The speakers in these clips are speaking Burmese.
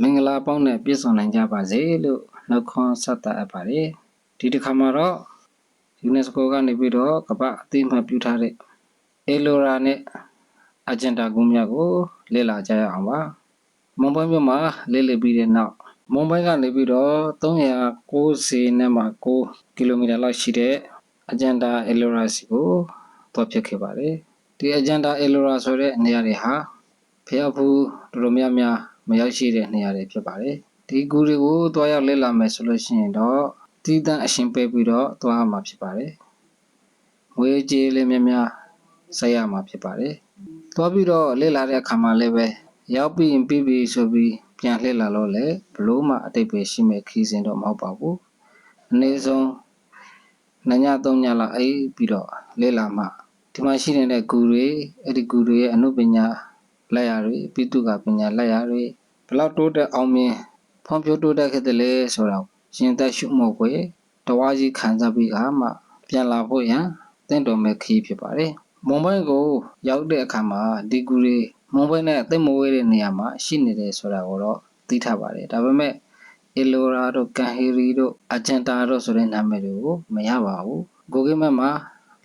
မင်္ဂလာပေါင်းနဲ့ပြည့်စုံနိုင်ကြပါစေလို့နှုတ်ခွန်းဆက်သအပ်ပါတယ်ဒီတစ်ခါမှာတော့ UNESCO ကနေပြီးတော့ကမ္ဘာအသိအမှတ်ပြုထားတဲ့ Elora နဲ့ Agenda ကူးများကိုလေ့လာကြရအောင်ပါမွန်ဘိုင်းမြို့မှာလေ့လာပြီးတဲ့နောက်မွန်ဘိုင်းကနေပြီးတော့390နဲ့မှ9ကီလိုမီတာလောက်ရှိတဲ့ Agenda Elora စီကိုသွားဖြစ်ခဲ့ပါတယ်ဒီ Agenda Elora ဆိုတဲ့နေရာတွေဟာဖျက်ဖူးတော်တော်များများ မရောက်ရှိတဲ့နေရာတွေဖြစ်ပါတယ်ဒီကူတွေကိုတွားရောက်လေ့လာမယ်ဆိုလို့ရှိရင်တော့တည်တံ့အရှင်ပေးပြီးတော့တွားရမှာဖြစ်ပါတယ်ငွေကြေးလေးများများဆက်ရမှာဖြစ်ပါတယ်တွားပြီးတော့လေ့လာတဲ့အခါမှာလည်းပဲရောက်ပြီးရင်ပြီးပြီဆိုပြီးပြန်လှည့်လာလို့လည်းဘလို့မှအတိတ်ပဲရှိမဲ့ခီးစဉ်တော့မဟုတ်ပါဘူးအနည်းဆုံးနှစ်ညသုံးညလောက်အိပ်ပြီးတော့လေ့လာမှဒီမှာရှိနေတဲ့ဂူတွေအဲ့ဒီဂူတွေရဲ့အနုပညာ လက်ရာတွေပိတုကပညာလက်ရာတွေဘလောက်တိုးတက်အောင်မြင်ဖွံ့ဖြိုးတိုးတက်ခဲ့တယ်လဲဆိုတော့ရှင်သက်ရှုမှုကိုတဝါကြီးခံစားပြီးကမှပြန်လာဖို့ရန်တင့်တော်မဲ့ခီးဖြစ်ပါတယ်မွန်ဘိုင်းကိုရောက်တဲ့အခါမှာဒီကူတွေမွန်ဘိုင်းနဲ့သိမဝဲတဲ့နေရာမှာရှိနေတယ်ဆိုတာကိုတော့သိထားပါတယ်ဒါပေမဲ့အီလိုရာတို့ကန်ဟီရီတို့အဂျန်တာတို့ဆိုတဲ့နာမည်တွေကိုမရပါဘူးကိုကိမက်မှာ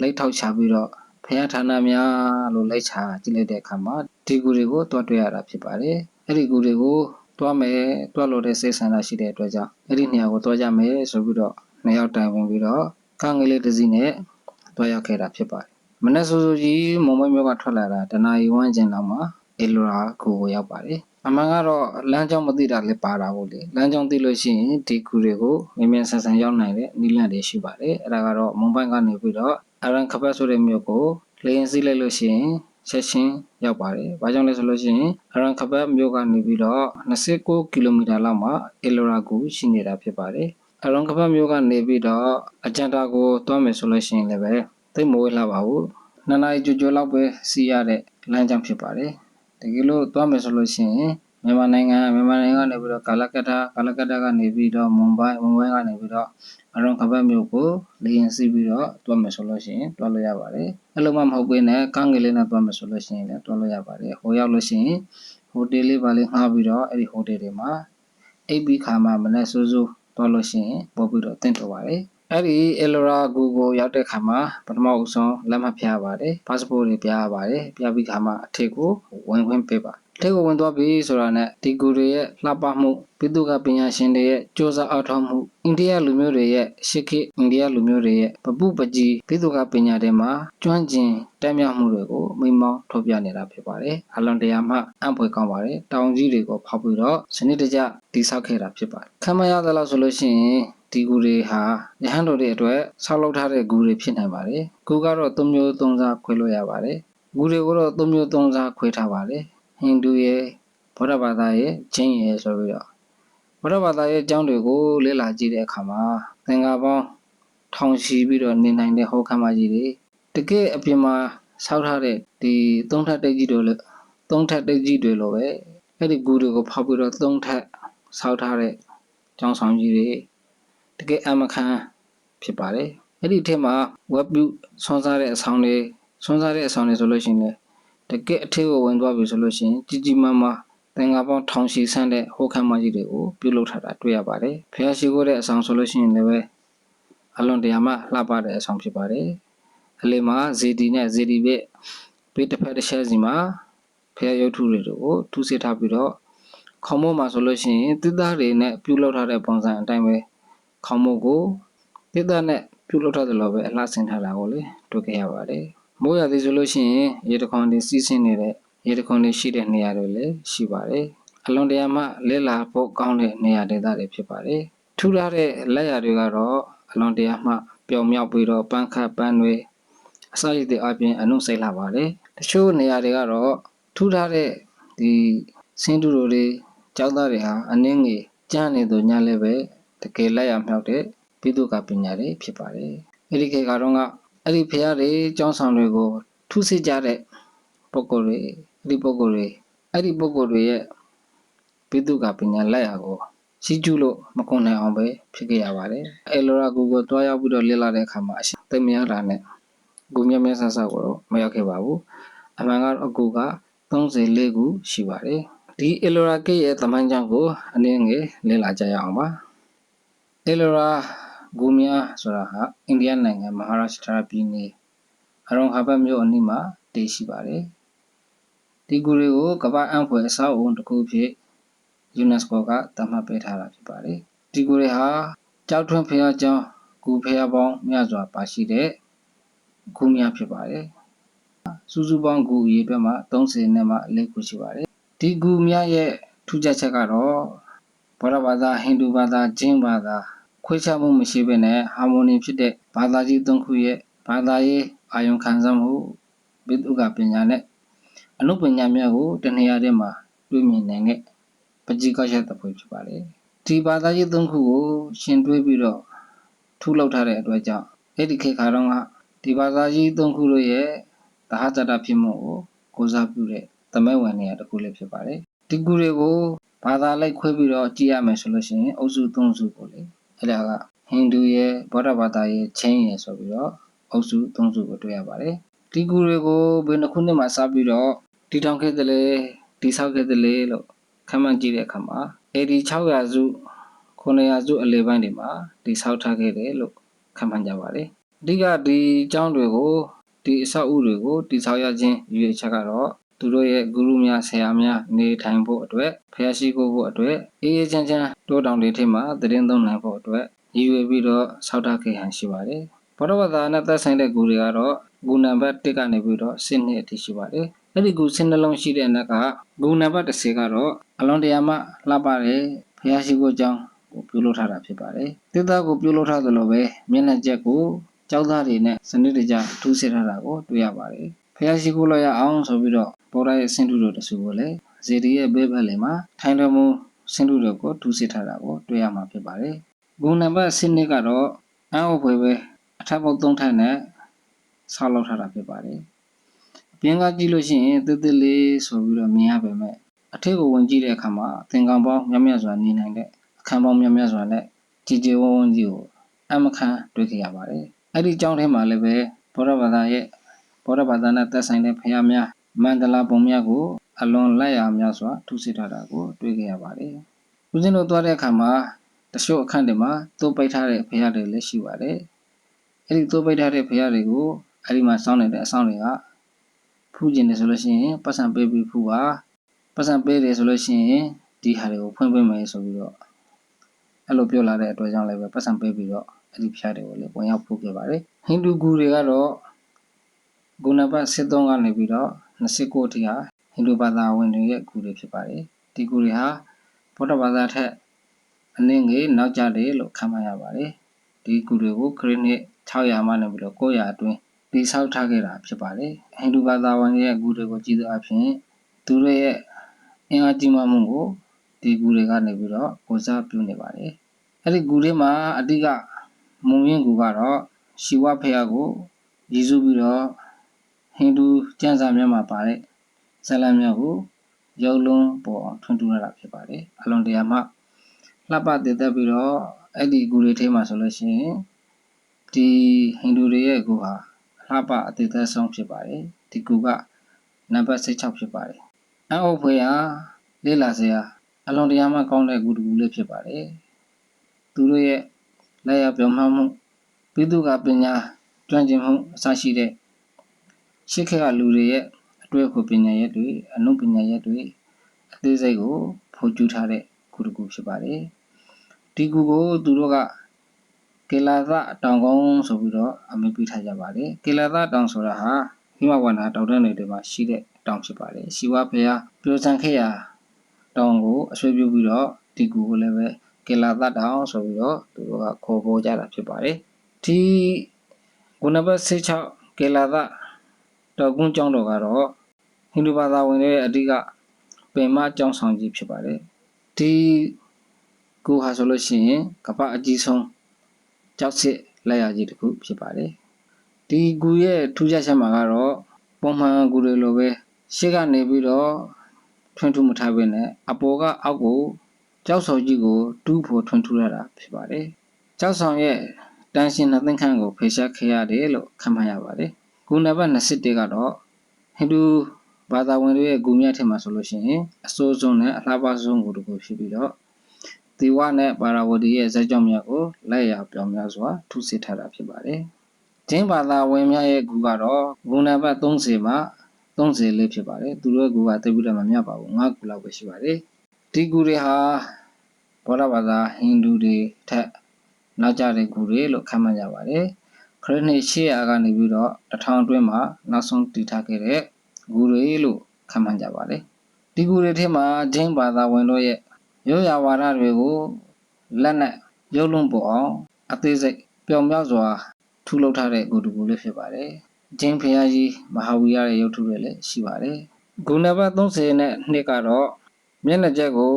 လက်ထောက်ချပြီးတော့ ဖះဌာနများလို့လိုက်ချကြည့်လိုက်တဲ့အခါမှာဒီကူတွေကိုတွားတွေ့ရတာဖြစ်ပါတယ်အဲ့ဒီကူတွေကိုတွားမယ်တွားလို့တဲ့စိတ်ဆန္ဒရှိတဲ့အတွက်ကြောင့်အဲ့ဒီနေရာကိုတွားကြမယ်ဆိုပြီးတော့နှစ်ယောက်တိုင်ဝင်ပြီးတော့ကငလေးတစ်စီးနဲ့တွားရောက်ခဲ့တာဖြစ်ပါတယ်မနက်စိုးစိုးကြီးမုံမမျိုးကထွက်လာတာတနာရီဝန်းကျင်လောက်မှာအီလိုရာကိုကိုရောက်ပါတယ်အမှန်ကတော့လမ်းကြောင်းမသိတာလည်းပါတာပေါ့လေလမ်းကြောင်းသိလို့ရှိရင်ဒီကူတွေကိုမြင်မြန်ဆန်ဆန်ရောက်နိုင်တဲ့နီလန့်တွေရှိပါတယ်အဲ့ဒါကတော့မွန်ဘိုင်းကနေပြီးတော့ အရန်ခပတ်ဆိုတဲ့မြို့ကိုလေရင်စီးလိုက်လို့ရှိရင်ချက်ချင်းရောက်ပါတယ်။ဘာကြောင့်လဲဆိုလို့ရှိရင်အရန်ခပတ်မြို့ကနေပြီးတော့29ကီလိုမီတာလောက်မှာအီလိုရာကိုရှိနေတာဖြစ်ပါတယ်။အရန်ခပတ်မြို့ကနေပြီးတော့အဂျန်တာကိုတွားမယ်ဆိုလို့ရှိရင်လည်းပဲသိမဝေးလာပါဘူး။နှစ်နာရီကြိုကြိုလောက်ပဲစီးရတဲ့လမ်းကြောင်းဖြစ်ပါတယ်။တကယ်လို့တွားမယ်ဆိုလို့ရှိရင် မြန်မာနိုင်ငံမြန်မာနိုင်ငံကနေပြီးတော့ကာလကတ္တာကာလကတ္တာကနေပြီးတော့မွန်ဘိုင်းမွန်ဘိုင်းကနေပြီးတော့အရုံခပတ်မြို့ကိုလေရင်စီးပြီးတော့တွားမယ်ဆိုလို့ရှိရင်တွားလို့ရပါတယ်အဲ့လိုမှမဟုတ်ဘဲနဲ့ကန်းငယ်လေးနဲ့တွားမယ်ဆိုလို့ရှိရင်လည်းတွားလို့ရပါတယ်ဟိုရောက်လို့ရှိရင်ဟိုတယ်လေးပါလေးငှားပြီးတော့အဲ့ဒီဟိုတယ်တွေမှာအိပ်ပြီးခါမှမနေ့စူးစူးတွားလို့ရှိရင်ပို့ပြီးတော့တင့်တော်ပါတယ်အဲ့ဒီအယ်လိုရာဂူကိုရောက်တဲ့ခါမှာပထမအဆုံးလက်မှတ်ပြရပါတယ်။ passport တွေပြရပါတယ်။ပြပြီးခါမှာအထက်ကိုဝင်ခွင့်ပေးပါ။ လက်ကိုဝင်သွားပြီဆိုတာနဲ့ဒီကူတွေရဲ့လှပမှုပြည်သူကပညာရှင်တွေရဲ့စ조사အားထုတ်မှုအိန္ဒိယလူမျိုးတွေရဲ့ရှစ်ခေတ်အိန္ဒိယလူမျိုးတွေရဲ့ပပုပကြီးပြည်သူကပညာတွေမှာကျွမ်းကျင်တက်မြောက်မှုတွေကိုမိမောင်းထုတ်ပြနေတာဖြစ်ပါတယ်။အလွန်တရာမှအံ့ဖွယ်ကောင်းပါတယ်။တောင်ကြီးတွေကိုဖောက်ပြီးတော့စနစ်တကျတိဆောက်ခဲ့တာဖြစ်ပါတယ်။ခမရသလောက်ဆိုလို့ရှိရင်ဒီဂူတွေဟာရဟန်းတော်တွေအတွက်ဆောက်လုပ်ထားတဲ့ဂူတွေဖြစ်နိုင်ပါတယ်။ဂူကတော့သုံးမျိုးသုံးစားခွဲလို့ရပါတယ်။ဂူတွေကိုတော့သုံးမျိုးသုံးစားခွဲထားပါတယ်။ ဟိန္ဒူရဲ့ဗုဒ္ဓဘာသာရဲ့ဂျင်းရဲ့ဆိုပြီးတော့ဗုဒ္ဓဘာသာရဲ့အကြောင်းတွေကိုလေ့လာကြည့်တဲ့အခါမှာသင်္ကာပေါင်းထောင်ချီပြီးတော့နေနိုင်တဲ့ဟောခမ်းမကြီးတွေတကယ်အပြင်မှာဆောက်ထားတဲ့ဒီသုံးထပ်တိတ်ကြီးတွေလို့သုံးထပ်တိတ်ကြီးတွေလိုပဲအဲ့ဒီဂူတွေကိုဖောက်ပြီးတော့သုံးထပ်ဆောက်ထားတဲ့ကျောင်းဆောင်ကြီးတွေတကယ်အမခံဖြစ်ပါတယ်အဲ့ဒီအထက်မှာ web view ဆွမ်းစားတဲ့အဆောင်တွေဆွမ်းစားတဲ့အဆောင်တွေဆိုလို့ရှိရင် တကယ်အထက်ကိုဝင်သွားပြီဆိုလို့ရှိရင်ကြီးကြီးမားမားသင်္ကာပေါင်းထောင်ရှည်ဆန်းတဲ့ဟိုခမ်းမကြီးတွေကိုပြုလုပ်ထားတာတွေ့ရပါတယ်ဖျားရှိခိုးတဲ့အဆောင်ဆိုလို့ရှိရင်လည်းပဲအလွန်တရာမှလှပတဲ့အဆောင်ဖြစ်ပါတယ်အလေးမှာဇေဒီနဲ့ဇေဒီဘက်ဘေးတစ်ဖက်တစ်ချက်စီမှာဖျားရုပ်ထုတွေကိုထူးဆစ်ထားပြီးတော့ခေါမိုးမှာဆိုလို့ရှိရင်တိသားတွေနဲ့ပြုလုပ်ထားတဲ့ပုံစံအတိုင်းပဲခေါမိုးကိုတိသားနဲ့ပြုလုပ်ထားတယ်လို့ပဲအလှဆင်ထားတာကိုလေတွေ့ခဲ့ရပါတယ် မိုးရသည်ဆိုလို့ရှိရင်ရေတခွန်တွေစီးဆင်းနေတဲ့ရေတခွန်တွေရှိတဲ့နေရာတွေလည်းရှိပါတယ်အလွန်တရာမှလဲလာဖို့ကောင်းတဲ့နေရာဒေသတွေဖြစ်ပါတယ်ထူထားတဲ့လက်ရာတွေကတော့အလွန်တရာမှပျော်မြောက်ပြီးတော့ပန်းခတ်ပန်းတွေအစရည်တဲ့အပြင်အနှုတ်ဆိုင်လာပါတယ်တချို့နေရာတွေကတော့ထူထားတဲ့ဒီစင်းတူတွေကျောင်းသားတွေဟာအနည်းငယ်ကြမ်းနေသူညလည်းပဲတကယ်လက်ရမြောက်တဲ့ပြည်သူကပညာတွေဖြစ်ပါတယ်အဲ့ဒီခေတ်ကတော့က အဲ့ဒီဖရားတွေကျောင်းဆောင်တွေကိုထူးဆစ်ကြတဲ့ပုဂ္ဂိုလ်တွေအဲ့ဒီပုဂ္ဂိုလ်တွေအဲ့ဒီပုဂ္ဂိုလ်တွေရဲ့ပြည်သူကပညာလက်ရကိုစီးကျူးလို့မကုန်နိုင်အောင်ပဲဖြစ်ခဲ့ရပါတယ်အဲလိုရာကိုကိုတွားရောက်ပြီးတော့လေ့လာတဲ့အခါမှာအရှင်သိမရတာနဲ့ကိုမြတ်မြတ်ဆဆကိုတော့မရောက်ခဲ့ပါဘူးအမှန်ကတော့အကူက34ခုရှိပါတယ်ဒီအီလိုရာကိတ်ရဲ့သမိုင်းကြောင်းကိုအနည်းငယ်လေ့လာကြရအောင်ပါအီလိုရာ ဂူမီယာဆိုတာဟာအိန္ဒိယနိုင်ငံမဟာရာရှ်ထရာပြည်နယ်အရုံဟာဘတ်မြို့အနီးမှာတည်ရှိပါတယ်ဒီဂူတွေကိုကမ္ဘာ့အံ့ဖွယ်အဆောက်အုံတစ်ခုဖြစ် UNESCO ကသတ်မှတ်ပေးထားတာဖြစ်ပါတယ်ဒီဂူတွေဟာကြောက်ထွန်းဖျားကျောင်းဂူဖျားပေါင်းများစွာပါရှိတဲ့ဂူမီယာဖြစ်ပါတယ်စုစုပေါင်းဂူအရေအတွက်မှာ30နဲ့မှ4ခုရှိပါတယ်ဒီဂူမြရဲ့ထူးခြားချက်ကတော့ဗုဒ္ဓဘာသာဟိန္ဒူဘာသာဂျင်းဘာသာ ခွဲခြားမှုမရှိဘဲနဲ့ဟာမိုနီဖြစ်တဲ့ဘာသာကြီးသုံးခုရဲ့ဘာသာရေးအာယုံခံစားမှုဘိသုကပညာနဲ့အနုပညာများကိုတနေရာထဲမှာတွေ့မြင်နိုင်တဲ့ပဋိကောက်ချက်တစ်ဖွဲ့ဖြစ်ပါတယ်ဒီဘာသာကြီးသုံးခုကိုရှင်တွဲပြီးတော့ထူလောက်ထားတဲ့အတွက်ကြောင့်အဲ့ဒီခေတ်ခါတော့ကဒီဘာသာကြီးသုံးခုတို့ရဲ့သဟဇတဖြစ်မှုကိုကိုးစားပြုတဲ့သမိုင်းဝင်နေရာတစ်ခုလည်းဖြစ်ပါတယ်ဒီကူတွေကိုဘာသာလိုက်ခွဲပြီးတော့ကြည့်ရမယ်ဆိုလို့ရှိရင်အုပ်စုသုံးစုကိုလေ အဲ့ဒါကဟိန္ဒူရဲ့ဗုဒ္ဓဘာသာရဲ့ချင်းရဲ့ဆိုပြီးတော့အုပ်စုသုံးစုကိုတွေ့ရပါတယ်ဒီကူတွေကိုဘယ်နှခုနှစ်မှစပြီးတော့တည်ထောင်ခဲ့တယ်လဲတည်ဆောက်ခဲ့တယ်လဲလို့ခန့်မှန်းကြည့်တဲ့အခါမှာ AD 600စု900စုအလယ်ပိုင်းတွေမှာတည်ဆောက်ထားခဲ့တယ်လို့ခန့်မှန်းကြပါတယ်အဓိကဒီအကြောင်းတွေကိုဒီအဆောက်အဦတွေကိုတည်ဆောက်ရခြင်းရည်ရွယ်ချက်ကတော့ သူတို့ရဲ့ဂုရုများဆရာများနေထိုင်ဖို့အတွက်ဖျားရှိခိုးဖို့အတွက်အေးအေးချမ်းချမ်းတိုးတောင်တွေထိမှသတင်းသုံးနိုင်ဖို့အတွက်ရည်ရွယ်ပြီးတော့ဆောက်ထားခဲ့ဟန်ရှိပါတယ်ဘုရားဘာသာနဲ့သက်ဆိုင်တဲ့ဂုတွေကတော့ဂုနံပါတ်1ကနေပြီးတော့10နှစ်အထိရှိပါတယ်အဲ့ဒီဂု10နှလုံးရှိတဲ့အနက်ကဂုနံပါတ်10ကတော့အလွန်တရာမှလှပတဲ့ဖျားရှိခိုးကြောင်းကိုပြုလုပ်ထားတာဖြစ်ပါတယ်တိသားကိုပြုလုပ်ထားသလိုပဲမျက်နှာချက်ကိုကြောက်သားတွေနဲ့စနစ်တကျထူးဆစ်ထားတာကိုတွေ့ရပါတယ် ဖျားရှိခိုးလို့ရအောင်ဆိုပြီးတော့ဗုဒ္ဓရဲ့ဆင်တုတို့တဆူကိုလည်းဇေဒီရဲ့ဘေးဘက်လေမှာထိုင်တော်မူဆင်တုတွေကိုထူးဆစ်ထားတာကိုတွေ့ရမှာဖြစ်ပါတယ်ဂုဏ်နံပါတ်7နှစ်ကတော့အံ့ဩဖွယ်ပဲအထက်ပေါက်3ထပ်နဲ့ဆောက်လုပ်ထားတာဖြစ်ပါတယ်။ပြင်ကကြည့်လို့ရှိရင်တစ်တစ်လေးဆိုပြီးတော့မြင်ရပါမယ်။အထက်ကိုဝင်ကြည့်တဲ့အခါမှာသင်္ကန်းပေါင်းများများစွာနေနိုင်တဲ့အခန်းပေါင်းများများစွာနဲ့ကြည်ကြည်ဝန်းဝန်းကြီးကိုအမခံတွေ့ကြရပါတယ်။အဲ့ဒီကြောင်းထဲမှာလည်းပဲဗုဒ္ဓဘာသာရဲ့ ဗုဒ္ဓဘာသာနဲ့သက်ဆိုင်တဲ့ဖရာများမန္တလာပုံများကိုအလွန်လက်ရများစွာထူးဆစ်ထားတာကိုတွေ့ကြရပါတယ်။ဦးဇင်းတို့သွားတဲ့အခါမှာတချို့အခန့်တွေမှာသိုးပိတ်ထားတဲ့ဖရာတွေလည်းရှိပါတယ်။အဲ့ဒီသိုးပိတ်ထားတဲ့ဖရာတွေကိုအဲ့ဒီမှာစောင်းနေတဲ့အဆောင်တွေကဖူးကျင်တယ်ဆိုလို့ရှိရင်ပတ်စံပေးပြီးဖူးပါပတ်စံပေးတယ်ဆိုလို့ရှိရင်ဒီဟာတွေကိုဖွင့်ပေးမယ်ဆိုပြီးတော့အဲ့လိုပြောလာတဲ့အတွက်ကြောင့်လည်းပဲပတ်စံပေးပြီးတော့အဲ့ဒီဖျားတွေကိုလည်းဝင်ရောက်ဖူးခဲ့ပါတယ်ဟိန္ဒူဂူတွေကတော့ ဂုဏပတ်73ကနေပြီးတော့29အထိဟာဟိန္ဒူဘာသာဝင်တွေရဲ့ဂူတွေဖြစ်ပါတယ်ဒီဂူတွေဟာဗုဒ္ဓဘာသာထက်အနည်းငယ်နောက်ကျတယ်လို့ခန့်မှန်းရပါတယ်ဒီဂူတွေကိုခရစ်နှစ်600မှနေပြီးတော့900အတွင်းတည်ဆောက်ထားခဲ့တာဖြစ်ပါတယ်ဟိန္ဒူဘာသာဝင်ရဲ့ဂူတွေကိုကြည့်တဲ့အဖြစ်သူတို့ရဲ့အင်အားကြီးမားမှုကိုဒီဂူတွေကနေပြီးတော့ကိုစားပြုနေပါတယ်အဲ့ဒီဂူတွေမှာအဓိကမုံရင်ဂူကတော့ရှီဝဖယားကိုရည်စူးပြီးတော့ ဟိန္ဒူကျမ်းစာများမှာပါတဲ့ဇာလံများကိုရုပ်လုံးပေါ်အောင်ထွန်းထူးရတာဖြစ်ပါတယ်အလွန်တရာမှလှပတည်သက်ပြီးတော့အဲ့ဒီဂူတွေထဲမှာဆိုလို့ရှိရင်ဒီဟိန္ဒူတွေရဲ့ဂူဟာလှပအတည်သက်ဆုံးဖြစ်ပါတယ်ဒီဂူကနံပါတ်16ဖြစ်ပါတယ်အအုပ်ဖွေဟာလေးလာစရာအလွန်တရာမှကောင်းတဲ့ဂူတကူလေးဖြစ်ပါတယ်သူတို့ရဲ့လက်ရပြောမှမှုပိတုကပညာကျွမ်းကျင်မှုအစရှိတဲ့ ရှစ်ခေတ်ကလူတွေရဲ့အတွေ့အခေါ်ပညာရက်တွေအနုပညာရက်တွေအသေးစိတ်ကိုဖော်ကျူးထားတဲ့ဂူတကူဖြစ်ပါတယ်ဒီဂူကိုသူတို့ကကေလာသတောင်ကုန်းဆိုပြီးတော့အမည်ပေးထားကြပါတယ်ကေလာသတောင်ဆိုတာဟာဟိမဝန္တာတောင်တန်းတွေမှာရှိတဲ့တောင်ဖြစ်ပါတယ်ရှိဝဘုရားပြိုစံခေရာတောင်ကိုအဆွေးပြုပြီးတော့ဒီကူကိုလည်းပဲကေလာသတောင်ဆိုပြီးတော့သူတို့ကခေါ်ပေါ်ကြတာဖြစ်ပါတယ်ဒီဂုဏဘတ်16ကေလာသ တော်ကွန်းကျောင်းတော်ကတော့ဟိန္ဒူဘာသာဝင်တွေရဲ့အဓိကပင်မကျောင်းဆောင်ကြီးဖြစ်ပါတယ်ဒီကူဟာဆိုလို့ရှိရင်ကပ္ပအကြီးဆုံးကြောက်စစ်လက်ရကြီးတစ်ခုဖြစ်ပါတယ်ဒီကူရဲ့ထူးခြားချက်မှာကတော့ပုံမှန်ကူတွေလိုပဲရှေ့ကနေပြီးတော့ထွန်းထူးမထားဘဲနဲ့အပေါ်ကအောက်ကိုကြောက်ဆောင်ကြီးကိုတူးဖို့ထွန်းထူးရတာဖြစ်ပါတယ်ကြောက်ဆောင်ရဲ့တန်ရှင်နှစ်သိန်းခန့်ကိုဖေရှားခဲ့ရတယ်လို့ခန့်မှန်းရပါတယ် ဂုဏဘတ်21ကတော့ဟိန္ဒူဘာသာဝင်တွေရဲ့ဂူမြတ်ထင်မှာဆိုလို့ရှိရင်အစိုးဆုံးနဲ့အလှပဆုံးကိုတကူဖြစ်ပြီးတော့ဒီဝနဲ့ပါရာဝတီရဲ့ဇက်ကြောင့်မြတ်ကိုလက်ရပြောင်များစွာထုစစ်ထားတာဖြစ်ပါတယ်။ဂျင်းဘာသာဝင်များရဲ့ဂူကတော့ဂုဏဘတ်30မှာ30လေးဖြစ်ပါတယ်။သူတို့ရဲ့ဂူကတိတ်ပြီးတော့မမြတ်ပါဘူး။9ဂူလောက်ပဲရှိပါတယ်။ဒီဂူတွေဟာဘောဓဘာသာဟိန္ဒူတွေထက်နောက်ကျတဲ့ဂူတွေလို့ခန့်မှန်းကြပါတယ်။ခ ရစ်နှစ်800ကနေပြီးတော့1000အတွင်းမှာနောက်ဆုံးတည်ထားခဲ့တဲ့ဂူတွေလို့ခန့်မှန်းကြပါတယ်။ဒီဂူတွေထဲမှာဂျင်းဘာသာဝင်တို့ရဲ့ရိုးရာဝါဒတွေကိုလက်နဲ့ရုပ်လုံးပေါ်အောင်အသေးစိတ်ပျောင်မြောက်စွာထုလုပ်ထားတဲ့ဂူတကူလေးဖြစ်ပါတယ်။ဂျင်းဖျားကြီးမဟာဝီရရဲ့ရုပ်ထုတွေလည်းရှိပါတယ်။ဂူနံပါတ်30နဲ့နှစ်ကတော့မျက်နှာချက်ကို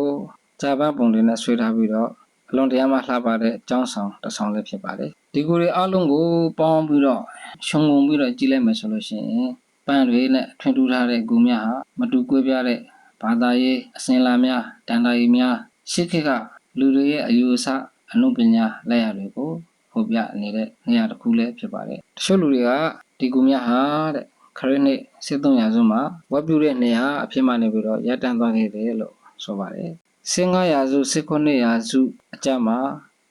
ဂျာပန်ပုံတွေနဲ့ဆွဲထားပြီးတော့ အလွန်တရာမှလှပတဲ့ကျောင်းဆောင်တစ်ဆောင်လေးဖြစ်ပါတယ်။ဒီဂူတွေအလုံးကိုပေါင်းပြီးတော့ရှုံငုံပြီးတော့ကြည့်လိုက်မယ်ဆိုလို့ရှိရင်ပန်းတွေနဲ့ထွင်ထူထားတဲ့ဂူများဟာမတူကွဲပြားတဲ့ဘာသာရေးအစဉ်လာများတန်တာရီများရှစ်ခေတ်ကလူတွေရဲ့အယူအဆအနုပညာလက်ရာတွေကိုဖော်ပြနေတဲ့နေရာတစ်ခုလည်းဖြစ်ပါတယ်။တချို့လူတွေကဒီဂူများဟာတဲ့ခရစ်နှစ်စစ်သုံးရာစုမှာဝတ်ပြုတဲ့နေရာအဖြစ်မှနေပြီးတော့ရပ်တန့်သွားခဲ့တယ်လို့ဆိုပါတယ်။ စင်9ရာစု19ရာစုအကြမှာ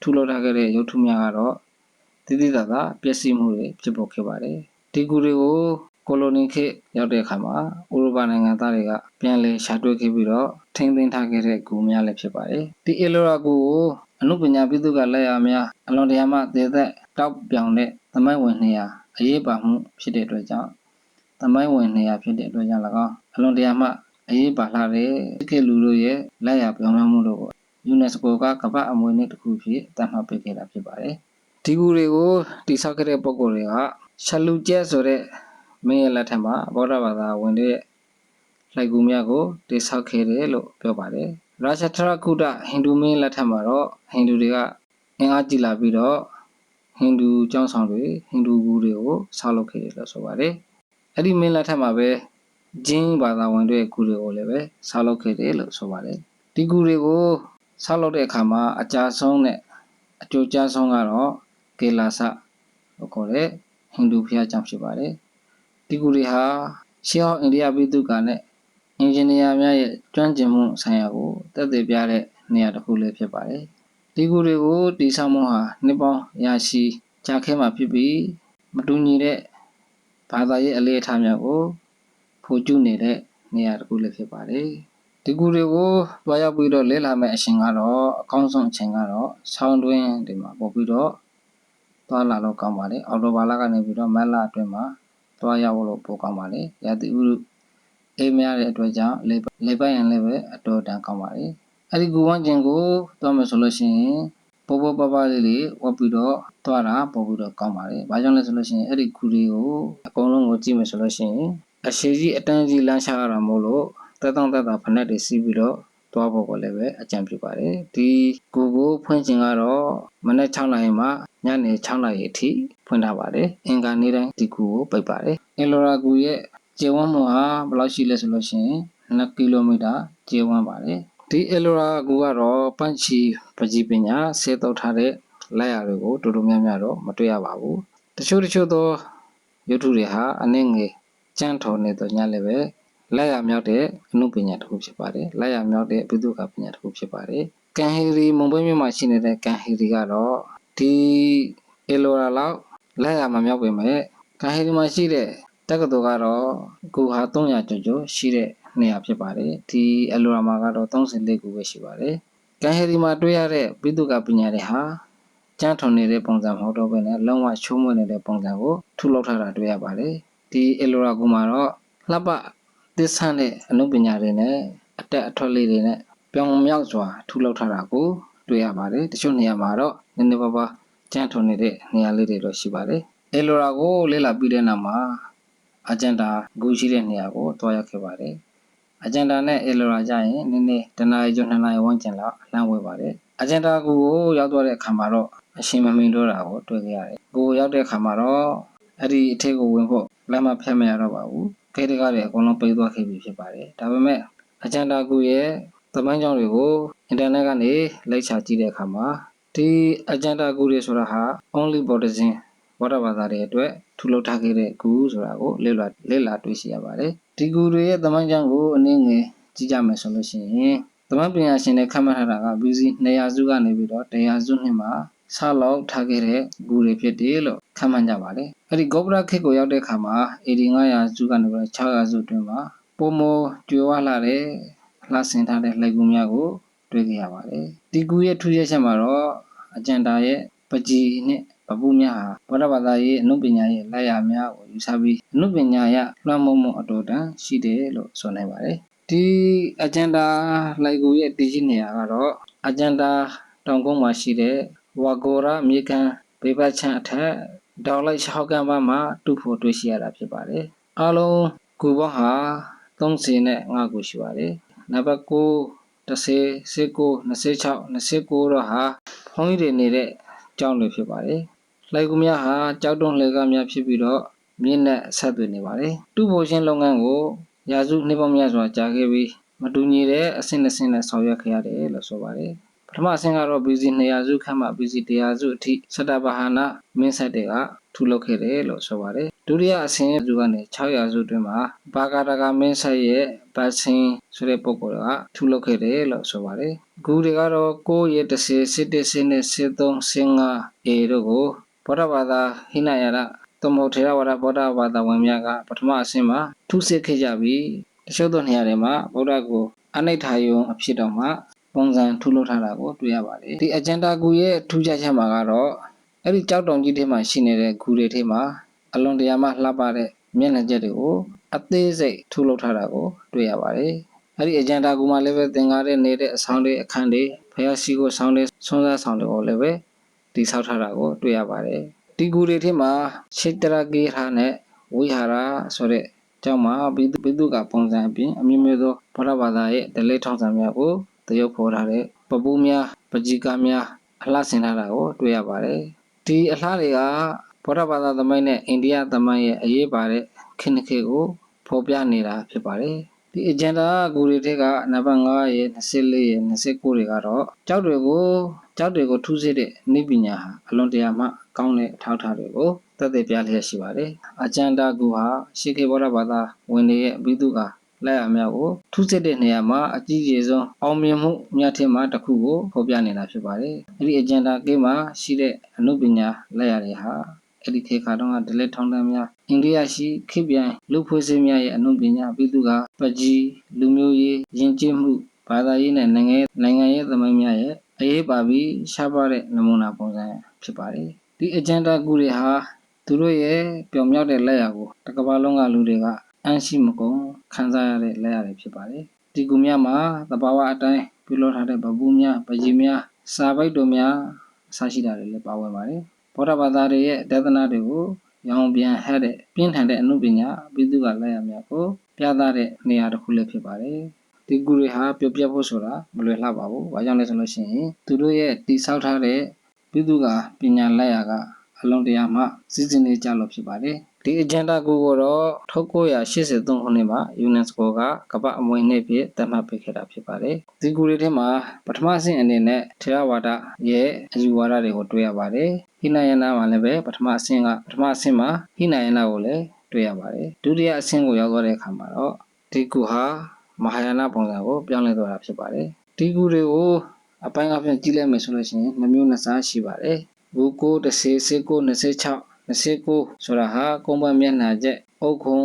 ထူလို့ထားခဲ့တဲ့ရုပ်ထုများကတော့တိတိကျကျပျက်စီးမှုတွေဖြစ်ပေါ်ခဲ့ပါတယ်။ဒီဂူတွေကိုကိုလိုနီခေတ်ရောက်တဲ့အခါမှာဥရောပနိုင်ငံသားတွေကပြန်လည်ရှာတွေ့ခဲ့ပြီးတော့ထိန်းသိမ်းထားခဲ့တဲ့ဂူများလည်းဖြစ်ပါတယ်။ဒီအီလိုရာဂူကိုအနုပညာပြည်သူကလက်ရများအလွန်တရာမှသေသက်တောက်ပြောင်တဲ့သမိုင်းဝင်နေရာအရေးပါမှုဖြစ်တဲ့အတွက်ကြောင့်သမိုင်းဝင်နေရာဖြစ်တဲ့အတွက်ကြောင့်၎င်းအလွန်တရာမှ အရေးပါလာတဲ့ခေတ်လူတို့ရဲ့လက်ရပြောင်းလဲမှုတို့ကို UNESCO ကကမ္ဘာအမွေအနှစ်တစ်ခုဖြစ်သတ်မှတ်ပေးခဲ့တာဖြစ်ပါတယ်။ဒီဂူတွေကိုတိစောက်ခဲ့တဲ့ပုံကိုယ်တွေကရှလူကျဲဆိုတဲ့မင်းရဲ့လက်ထက်မှာဗုဒ္ဓဘာသာဝင်တဲ့လိုက်ကူများကိုတိဆောက်ခဲ့တယ်လို့ပြောပါတယ်။ရာရှထရကုဒဟိန္ဒူမင်းလက်ထက်မှာတော့ဟိန္ဒူတွေကအင်အားကြီးလာပြီးတော့ဟိန္ဒူကျောင်းဆောင်တွေဟိန္ဒူဂူတွေကိုဆောက်လုပ်ခဲ့တယ်လို့ဆိုပါတယ်။အဲ့ဒီမင်းလက်ထက်မှာပဲ ဂျင်းဘာသာဝင်တွေဂူတွေကိုလည်းပဲဆောက်လုပ်ခဲ့တယ်လို့ဆိုပါတယ်။ဒီဂူတွေကိုဆောက်လုပ်တဲ့အခါမှာအကြဆုံးနဲ့အကျိုးကျဆုံးကတော့ကေလာဆလို့ခေါ်တဲ့ဟိန္ဒူဘုရားကျောင်းဖြစ်ပါတယ်။ဒီကူတွေဟာရှေးဟောင်းအိန္ဒိယပြည်သူကနဲ့အင်ဂျင်နီယာများရဲ့ကျွမ်းကျင်မှုဆိုင်ရာကိုတက်သေးပြတဲ့နေရာတစ်ခုလည်းဖြစ်ပါတယ်။ဒီကူတွေကိုတည်ဆောက်မှုဟာနှစ်ပေါင်းရာရှည်ကြာခဲမှာဖြစ်ပြီးမတူညီတဲ့ဘာသာရေးအလေးအထားများကို ဖိုကျူးနေတဲ့နေရာတစ်ခုလည်းဖြစ်ပါတယ်။ဒီကူတွေကိုတွားရောက်ပြီးတော့လဲလာမဲ့အရှင်ကတော့အကောင်းဆုံးအချိန်ကတော့ဆောင်းတွင်းဒီမှာပို့ပြီးတော့သွားလာတော့ကောင်းပါလေအော်တိုဘာလကနေပြီးတော့မက်လာအတွင်းမှာသွားရောက်လို့ပိုကောင်းပါလေရာသီဥတုအေးများတဲ့အတွက်ကြောင့်လေလေပိုက်ရင်လည်းပဲအတော်တန်ကောင်းပါလေအဲ့ဒီကူဝန်းကျင်ကိုသွားမယ်ဆိုလို့ရှိရင်ပေါ်ပေါ်ပပလေးလေးဝတ်ပြီးတော့သွားတာပို့ပြီးတော့ကောင်းပါလေဘာကြောင့်လဲဆိုလို့ရှိရင်အဲ့ဒီကူတွေကိုအကုန်လုံးကိုကြည့်မယ်ဆိုလို့ရှိရင် အရှိကြီးအတန်းကြီးလမ်းရှာရတာမို့လို့တက်တောင့်တက်တာဖက်နဲ့တွေစီးပြီးတော့သွားဖို့ကိုလည်းပဲအကြံပြုပါတယ်ဒီကိုကိုဖွင့်ခြင်းကတော့မနေ့6နာရီမှညနေ6နာရီအထိဖွင့်ထားပါတယ်အင်္ဂါနေ့တိုင်းဒီကူကိုပိတ်ပါတယ်အင်လိုရာကူရဲ့ကျေဝန်းမှုဟာဘယ်လောက်ရှိလဲဆိုလို့ရှိရင်2ကီလိုမီတာကျေဝန်းပါတယ်ဒီအလိုရာကူကတော့ပန့်ချီပကြီးပညာဆေးတော့ထားတဲ့လက်ရတွေကိုတူတူများများတော့မတွေ့ရပါဘူးတချို့တချို့သောရုပ်ထုတွေဟာအနည်းငယ် ကြမ်းထော်နေတော့ညလည်းပဲလက်ရမြောက်တဲ့အမှုပညာတစ်ခုဖြစ်ပါတယ်လက်ရမြောက်တဲ့ဘိသုကပညာတစ်ခုဖြစ်ပါတယ်ကန်ဟီရီမွန်ဘဲမြို့မှာရှိနေတဲ့ကန်ဟီရီကတော့ဒီအလိုရာလောက်လက်ရမမြောက်ပေမဲ့ကန်ဟီရီမှာရှိတဲ့တက္ကသိုလ်ကတော့ကိုဟာ300ကျော်ကျော်ရှိတဲ့နေရာဖြစ်ပါတယ်ဒီအလိုရာမှာကတော့34ခုပဲရှိပါတယ်ကန်ဟီရီမှာတွေ့ရတဲ့ဘိသုကပညာတွေဟာကျန်းထွန်နေတဲ့ပုံစံမဟုတ်တော့ဘဲနဲ့လုံးဝချိုးမွေ့နေတဲ့ပုံစံကိုထုလုပ်ထားတာတွေ့ရပါတယ် ဒီအလိုရာကူမှာတော့လှပသစ္စာနဲ့အနုပညာတွေနဲ့အတက်အထွက်လေးတွေနဲ့ပြောင်မြောက်စွာထူလောက်ထားတာကိုတွေ့ရပါတယ်တချို့နေရာမှာတော့နည်းနည်းပါးပါးကြမ်းထွန်နေတဲ့နေရာလေးတွေတော့ရှိပါတယ်အဲလိုရာကိုလေ့လာပြီးတဲ့နောက်မှာအဂျန်ဒါဂူရှိတဲ့နေရာကိုတွားရောက်ခဲ့ပါတယ်အဂျန်ဒါနဲ့အဲလိုရာကြရင်နည်းနည်းတနားရီကျော်နှစ်နာရီဝန်းကျင်လောက်လမ်းဝဲပါတယ်အဂျန်ဒါကူကိုရောက်သွားတဲ့အခါမှာတော့အရှင်မမင်းတို့တာကိုတွေ့ခဲ့ရတယ်ကိုရောက်တဲ့အခါမှာတော့ အဲ့ဒီအထက်ကိုဝင်ဖို့လမ်းမဖျက်မရတော့ပါဘူးခဲတကားတွေအကုန်လုံးပိတ်သွားခဲ့ပြီဖြစ်ပါတယ်ဒါပေမဲ့အဂျန်တာကူရဲ့သမိုင်းကြောင်းတွေကိုအင်တာနက်ကနေလိုက်ချကြည့်တဲ့အခါမှာဒီအဂျန်တာကူတွေဆိုတာဟာ only buddhism ဘောဓဘာသာတွေအတွက်ထူလုပ်ထားခဲ့တဲ့ဂူဆိုတာကိုလေ့လာလေ့လာတွေ့ရှိရပါတယ်ဒီဂူတွေရဲ့သမိုင်းကြောင်းကိုအနည်းငယ်ကြည့်ကြမယ်ဆိုလို့ရှိရင်သမိုင်းပညာရှင်တွေခန့်မှန်းထားတာက BC 200စုကနေပြီးတော့100စုနှစ်မှာဆလောက်ထားခဲ့တဲ့ဂူတွေဖြစ်တယ်လို့ခန့်မှန်းကြပါတယ် အဲ့ဒီဂောပရခေတ်ကိုရောက်တဲ့အခါမှာ AD 900စုကနေပြီးတော့600စုအတွင်းမှာပုံမကျွေဝလာတဲ့လှဆင်ထားတဲ့လှိုက်ကူများကိုတွေ့ခဲ့ရပါတယ်ဒီဂူရဲ့ထူးခြားချက်မှာတော့အကျန်တာရဲ့ပကြီးနဲ့ပပူးများဟာဘောဓဘာသာရေးအနုပညာရဲ့လက်ရာများကိုယူဆပြီးအနုပညာရလွှမ်းမိုးမှုအတော်တန်ရှိတယ်လို့ဆိုနိုင်ပါတယ်ဒီအကျန်တာလိုက်ကူရဲ့တည်ရှိနေရာကတော့အကျန်တာတောင်ကုန်းမှာရှိတဲ့ဝါဂိုရာမြေကန်ဘေးပတ်ချန့်အထက် ဒေါ်လိုက်6ကမ်းပါးမှာတူဖို့တွေ့ရှိရတာဖြစ်ပါတယ်အားလုံးကူပေါင်းဟာ30နဲ့5ခုရှိပါတယ်နံပါတ်9 30 19 26 29တော့ဟာဘုန်းကြီးတွေနေတဲ့ကျောင်းတွေဖြစ်ပါတယ်။လိုက်ကူများဟာကြောက်တုံးလှေကားများဖြစ်ပြီးတော့မြင့်နဲ့ဆက်သွယ်နေပါတယ်။တူဖို့ချင်းလုပ်ငန်းကိုရာစုနှစ်ပေါင်းများစွာကြာခဲ့ပြီးမတူညီတဲ့အဆင့်တစ်ဆင့်နဲ့ဆောင်ရွက်ခဲ့ရတယ်လို့ဆိုပါတယ်။ ပထမအဆင့်ကတော့ BC 200စုခန့်မှ BC 100စုအထိစတဘာဟာနာမင်းဆက်တွေကထူလုပ်ခဲ့တယ်လို့ဆိုပါတယ်။ဒုတိယအဆင့်စုကနေ600စုတွင်မှာဘာကာတကာမင်းဆက်ရဲ့ဘတ်စင်ဆိုတဲ့ပုံပေါ်ကထူလုပ်ခဲ့တယ်လို့ဆိုပါတယ်။ဂူတွေကတော့9ရက်10 17 17 13 15 A တို့ကိုဘောဓဘာသာဟိနယရသမုထေရဝါဒဘောဓဘာသာဝင်များကပထမအဆင့်မှာထုစစ်ခဲ့ကြပြီးတချို့သောနေရာတွေမှာဗုဒ္ဓကိုအနိဋ္ဌာယုံအဖြစ်တော်မှာ ပုံစံထူလုပ်ထားတာကိုတွေ့ရပါတယ်ဒီအဂျန်တာဂူရဲ့ထူးခြားချက်မှာကတော့အဲ့ဒီကြောက်တုံကြီးထဲမှာရှိနေတဲ့ဂူတွေထဲမှာအလွန်တရာမှလှပတဲ့မျက်နှာချက်တွေကိုအသေးစိတ်ထူလုပ်ထားတာကိုတွေ့ရပါတယ်အဲ့ဒီအဂျန်တာကူမှာလည်းပဲသင်္ကားတဲ့နေတဲ့အဆောင်တွေအခန်းတွေဖယားရှိကိုဆောင်းတဲ့ဆွမ်းစားဆောင်တွေကိုလည်းပဲတိဆောက်ထားတာကိုတွေ့ရပါတယ်ဒီကူတွေထဲမှာခြေတရကေဟာနဲ့ဝိဟာရဆိုတဲ့ကျောင်းမှာဘိသုဘိသုကပုံစံအပြင်အမျိုးမျိုးသောဘာသာဘာသာရဲ့ဒလိထောင်ဆံများကို တရုပ်ဖော်ထားတဲ့ပပူးများပကြီးကားများအလှဆင်ထားတာကိုတွေ့ရပါတယ်ဒီအလှတွေကဘောဓဘာသာသမိုင်းနဲ့အိန္ဒိယသမိုင်းရဲ့အရေးပါတဲ့ခင်းခေတ်ကိုဖော်ပြနေတာဖြစ်ပါတယ်ဒီ agenda ကူတွေထက်ကနံပါတ်5ရဲ့24ရဲ့29တွေကတော့ကြောက်တွေကိုကြောက်တွေကိုထူးစစ်တဲ့နိပညာဟာအလွန်တရာမှကောင်းတဲ့အထောက်အထားတွေကိုသက်သေပြလျက်ရှိပါတယ်။ agenda ကူဟာရှေးခေတ်ဘောဓဘာသာဝင်တွေရဲ့အဘိဓုက လက်အများကိုထူးစစ်တဲ့နေရာမှာအကြီးကြီးဆုံးအောင်မြင်မှုမြတ်ထင်မှာတစ်ခုကိုဖော်ပြနေတာဖြစ်ပါတယ်။အဲဒီ agenda ကိမှာရှိတဲ့အနုပညာလက်ရတွေဟာအဲ့ဒီခေတ်ခါတုန်းကဒလက်ထောင်းတန်းများအိန္ဒိယရှိခေတ်ပြိုင်လူဖွဲ့စည်းများရဲ့အနုပညာပြည်သူကပကြီးလူမျိုးရေးယဉ်ကျေးမှုဘာသာရေးနဲ့နိုင်ငံရေးနိုင်ငံရေးသမိုင်းများရဲ့အရေးပါပြီးရှားပါတဲ့နမူနာပုံစံဖြစ်ပါတယ်ဒီအဂျန်တာကူတွေဟာသူတို့ရဲ့ပျော်မြောက်တဲ့လက်ရာကိုတစ်ကမ္ဘာလုံးကလူတွေက အန်းရှိမကုန်ခံစားရတဲ့လက်ရာတွေဖြစ်ပါတယ်ဒီကူများမှာသဘာဝအတိုင်းပြုလုပ်ထားတဲ့ဗပူးများပကြီးများစာပိုက်တို့များအစရှိတာတွေလည်းပါဝင်ပါတယ်ဘောဓဘာသာတွေရဲ့ဒေသနာတွေကိုရောင်ပြန်ဟဲ့တဲ့ပြင်းထန်တဲ့အမှုပညာပြည်သူကလက်ရများကိုပြသတဲ့နေရာတစ်ခုလည်းဖြစ်ပါတယ်ဒီကူတွေဟာပြပြဖို့ဆိုတာမလွယ်လှပါဘူး။ဘာကြောင့်လဲဆိုလို့ရှိရင်သူတို့ရဲ့တိဆောက်ထားတဲ့ပြည်သူကပညာလက်ရာကအလုံးတရားမှစီစဉ်နေကြလို့ဖြစ်ပါတယ်။ ဒီအဂျန်ဒါကူကိုတော့1983ခုနှစ်မှာ UNESCO ကကမ္ဘာအမွေအနှစ်ဖြစ်သတ်မှတ်ပေးခဲ့တာဖြစ်ပါတယ်။ဒီကူတွေထဲမှာပထမဆင့်အနေနဲ့ထေရဝါဒရဲ့အယူဝါဒတွေကိုတွေ့ရပါတယ်။ဟိနယနာမှာလည်းပဲပထမအဆင့်ကပထမအဆင့်မှာဟိနယနာကိုလည်းတွေ့ရပါတယ်။ဒုတိယအဆင့်ကိုရောက်သွားတဲ့အခါမှာတော့ဒီကူဟာမဟာယာနပုံစံကိုပြောင်းလဲသွားတာဖြစ်ပါတယ်။ဒီကူတွေကိုအပိုင်းအပြင်ကြည့်လိုက်မယ်ဆိုလို့ရှိရင်နှမျိုးနှစ်စားရှိပါတယ်။ဘူကို30 19 26 29ဆိုတာဟာကုန်းပန်းမျက်နှာချက်အုတ်ခုံ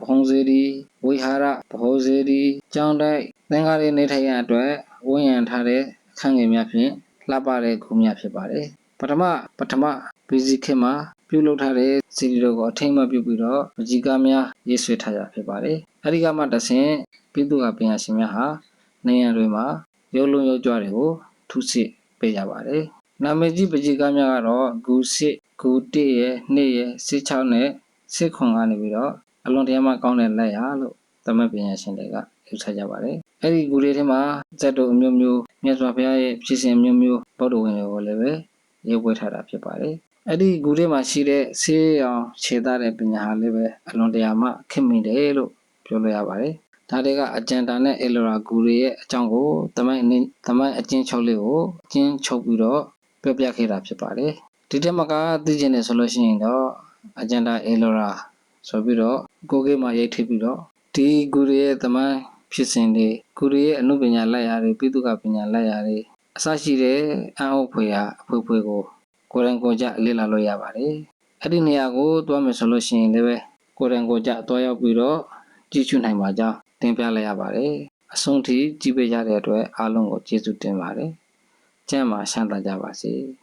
ဘုံစေရီဝိဟာရဘဟုစေရီကျောင်းတိုက်သင်္ကားတွေနေထိုင်ရအတွက်ဝန်းရံထားတဲ့အခန်းငယ်များဖြင့်လှပတဲ့ခုများဖြစ်ပါတယ်။ပထမပထမဘီဇီခေတ်မှာပြုလုပ်ထားတဲ့စီရီတို့ကိုအထိမ့်မှပြုပြီးတော့မကြီးကားများရေးဆွဲထားရဖြစ်ပါတယ်။အဲဒီကမှတဆင့်ပြည်သူ့အပညာရှင်များဟာနေရတွေမှာရုပ်လုံးရုပ်ကြွတွေကိုထုစစ်ပေးကြပါတယ်။ နာမည်ကြီးပကြီးကားများကတော့ဂူစစ်ဂူတစ်ရဲ့နှစ်ရဲ့စစ်6နဲ့စစ်ခွန်ကနေပြီးတော့အလွန်တရာမှကောင်းတဲ့လက်ရလို့သမတ်ပညာရှင်တွေကယူဆကြပါတယ်။အဲဒီဂူတွေထဲမှာဇက်တို့အမျိုးမျိုးမြတ်စွာဘုရားရဲ့ဖြစ်စဉ်မျိုးမျိုးဗုဒ္ဓဝင်တွေကိုလည်းပဲရေးပွဲထားတာဖြစ်ပါတယ်။အဲ့ဒီဂူထဲမှာရှိတဲ့ဆေးရောင်ခြေသားတဲ့ပညာဟာလည်းပဲအလွန်တရာမှခင်မိတယ်လို့ပြောလို့ရပါတယ်။ဒါတွေကအဂျန်တာနဲ့အယ်လိုရာဂူတွေရဲ့အကြောင်းကိုတမိုင်းအနေတမိုင်းအချင်းချုပ်လေးကိုအချင်းချုပ်ပြီးတော့ ပြောပြခဲ့တာဖြစ်ပါတယ်ဒီတက်မကသိကျင်နေဆိုလို့ရှိရင်တော့အဂျန်ဒါအေလိုရာဆိုပြီးတော့ကိုကေမှာရိုက်ထည့်ပြီးတော့ဒီဂူရီရဲ့သမိုင်းဖြစ်စဉ်တွေဂူရီရဲ့အမှုပညာလက်ရာတွေပိသုကပညာလက်ရာတွေအစရှိတဲ့အံ့ဩဖွယ်ရာအဖွယ်ဖွယ်ကိုကိုယ်တိုင်ကိုယ်ကျလေ့လာလို့ရပါတယ်အဲ့ဒီနေရာကိုသွားမယ်ဆိုလို့ရှိရင်လည်းပဲကိုယ်တိုင်ကိုယ်ကျသွားရောက်ပြီးတော့ကြည့်ရှုနိုင်ပါကြောင်းတင်ပြလိုက်ရပါတယ်အဆုံးထိကြည့်ပေးကြတဲ့အတွက်အားလုံးကိုကျေးဇူးတင်ပါတယ် ကျမ်းမှာရှမ်းသာကြပါစေ။